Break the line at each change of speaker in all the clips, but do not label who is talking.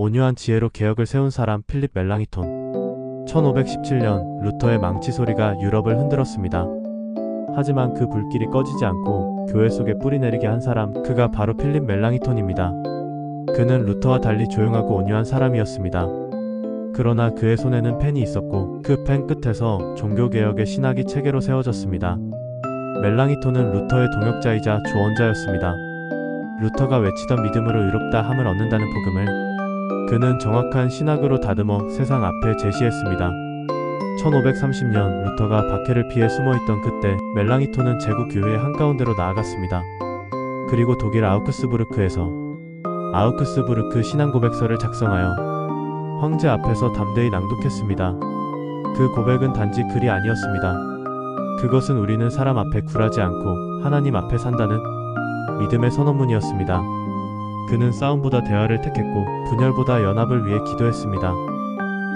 온유한 지혜로 개혁을 세운 사람 필립 멜랑이톤. 1517년 루터의 망치 소리가 유럽을 흔들었습니다. 하지만 그 불길이 꺼지지 않고 교회 속에 뿌리내리게 한 사람, 그가 바로 필립 멜랑이톤입니다. 그는 루터와 달리 조용하고 온유한 사람이었습니다. 그러나 그의 손에는 펜이 있었고 그 펜 끝에서 종교개혁의 신학이 체계로 세워졌습니다. 멜랑이톤은 루터의 동역자이자 조언자였습니다. 루터가 외치던 믿음으로 의롭다 함을 얻는다는 복음을 그는 정확한 신학으로 다듬어 세상 앞에 제시했습니다. 1530년 루터가 박해를 피해 숨어있던 그때 멜랑이톤은 제국 교회의 한가운데로 나아갔습니다. 그리고 독일 아우크스부르크에서 아우크스부르크 신앙 고백서를 작성하여 황제 앞에서 담대히 낭독했습니다. 그 고백은 단지 글이 아니었습니다. 그것은 우리는 사람 앞에 굴하지 않고 하나님 앞에 산다는 믿음의 선언문이었습니다. 그는 싸움보다 대화를 택했고 분열보다 연합을 위해 기도했습니다.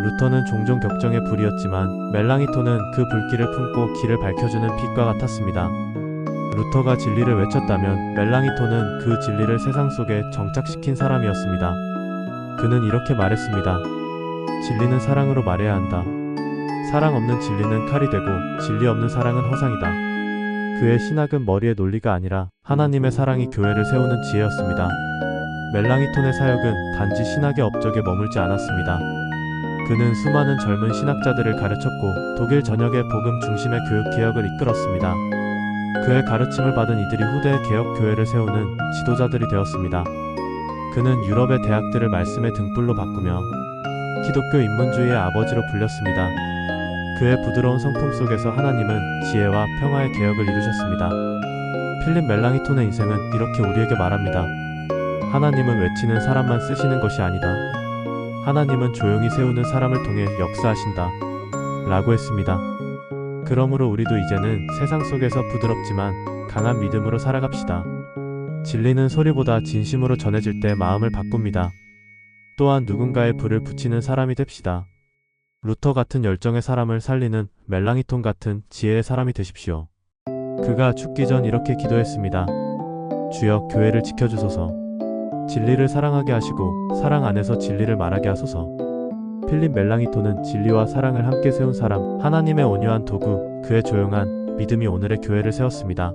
루터는 종종 격정의 불이었지만 멜랑이톤은 그 불길을 품고 길을 밝혀주는 빛과 같았습니다. 루터가 진리를 외쳤다면 멜랑이톤은 그 진리를 세상 속에 정착시킨 사람이었습니다. 그는 이렇게 말했습니다. 진리는 사랑으로 말해야 한다. 사랑 없는 진리는 칼이 되고 진리 없는 사랑은 허상이다. 그의 신학은 머리의 논리가 아니라 하나님의 사랑이 교회를 세우는 지혜였습니다. 멜랑이톤의 사역은 단지 신학의 업적에 머물지 않았습니다. 그는 수많은 젊은 신학자들을 가르쳤고 독일 전역의 복음 중심의 교육 개혁을 이끌었습니다. 그의 가르침을 받은 이들이 후대의 개혁 교회를 세우는 지도자들이 되었습니다. 그는 유럽의 대학들을 말씀의 등불로 바꾸며 기독교 인문주의의 아버지로 불렸습니다. 그의 부드러운 성품 속에서 하나님은 지혜와 평화의 개혁을 이루셨습니다. 필립 멜랑이톤의 인생은 이렇게 우리에게 말합니다. 하나님은 외치는 사람만 쓰시는 것이 아니다. 하나님은 조용히 세우는 사람을 통해 역사하신다. 라고 했습니다. 그러므로 우리도 이제는 세상 속에서 부드럽지만 강한 믿음으로 살아갑시다. 진리는 소리보다 진심으로 전해질 때 마음을 바꿉니다. 또한 누군가의 불을 붙이는 사람이 됩시다. 루터 같은 열정의 사람을 살리는 멜랑이톤 같은 지혜의 사람이 되십시오. 그가 죽기 전 이렇게 기도했습니다. 주여 교회를 지켜주소서. 진리를 사랑하게 하시고 사랑 안에서 진리를 말하게 하소서. 필립 멜랑이톤은 진리와 사랑을 함께 세운 사람, 하나님의 온유한 도구, 그의 조용한 믿음이 오늘의 교회를 세웠습니다.